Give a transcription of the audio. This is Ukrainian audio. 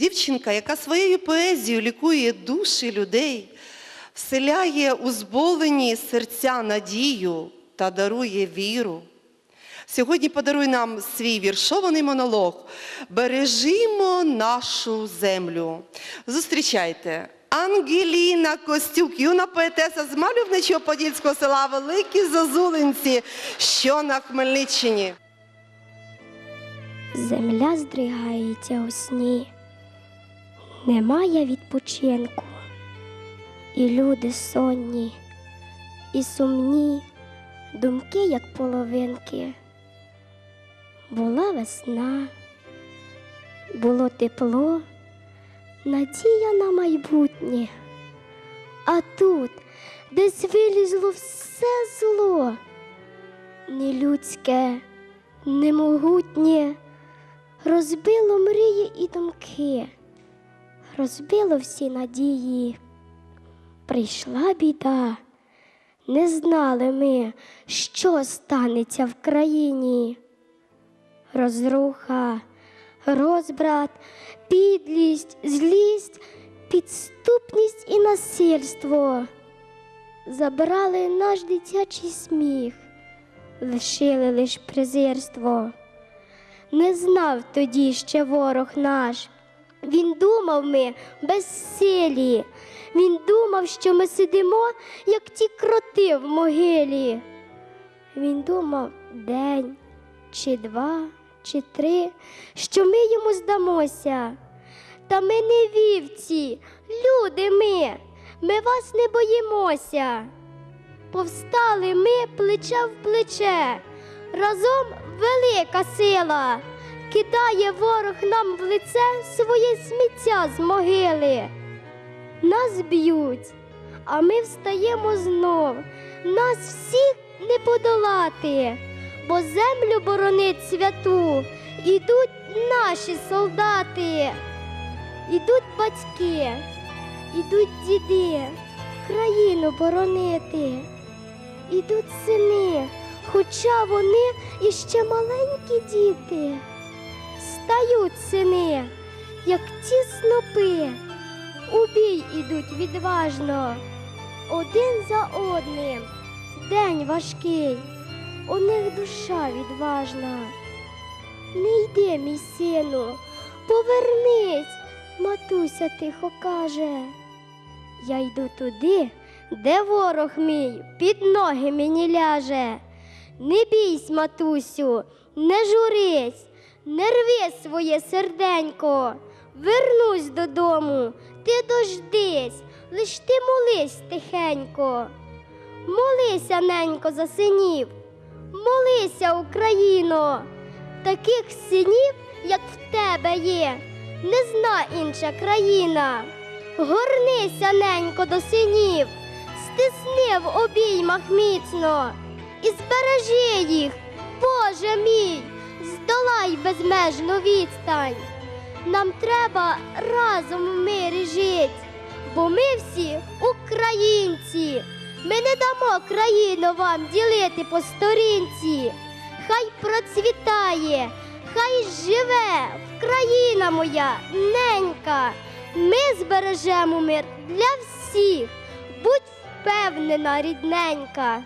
Дівчинка, яка своєю поезією лікує душі людей, вселяє у зболені серця надію та дарує віру. Сьогодні подаруй нам свій віршований монолог Бережімо нашу землю. Зустрічайте. Ангеліна Костюк, юна поетеса з мальовничого подільського села Великі Зозулинці, що на Хмельниччині. Земля здригається у сні, немає відпочинку, і люди сонні, і сумні, думки, як половинки. Була весна, було тепло, надія на майбутнє. А тут десь вилізло все зло, нелюдське, немогутнє розбило мрії і думки, розбило всі надії. Прийшла біда, не знали ми, що станеться в країні. Розруха, розбрат, підлість, злість, підступність і насильство. Забрали наш дитячий сміх, лишили лиш презирство. Не знав тоді ще ворог наш. Він думав ми безсилі. Він думав, що ми сидимо, як ті кроти в могилі. Він думав день чи два, чи три, що ми йому здамося. Та ми не вівці, люди ми, ми вас не боїмося. Повстали ми плече в плече, разом велика сила, кидає ворог нам в лице своє сміття з могили. Нас б'ють, а ми встаємо знов, нас всіх не подолати, бо землю боронить святу, ідуть наші солдати, ідуть батьки, ідуть діди, країну боронити. Ідуть сини, хоча вони іще маленькі діти. Стають сини, як ті снопи, у бій ідуть відважно, один за одним. День важкий, у них душа відважна. Не йди, мій сину, повернись, матуся тихо каже. Я йду туди, де ворог мій під ноги мені ляже. Не бійсь, матусю, не журись, не рви своє серденько. Вернусь додому, ти дождись, лиш ти молись тихенько. Молися, ненько, за синів, молися, Україно, таких синів, як в тебе є, не зна інша країна. Горнися, ненько, до синів, стисни в обіймах міцно і збережи їх, Боже мій, здолай безмежну відстань. Нам треба разом в мирі жить, бо ми всі українці. Ми не дамо країну вам ділити по сторінці. Хай процвітає, хай живе Вкраїна моя ненька. Ми збережемо мир для всіх. Будь впевнена, рідненька.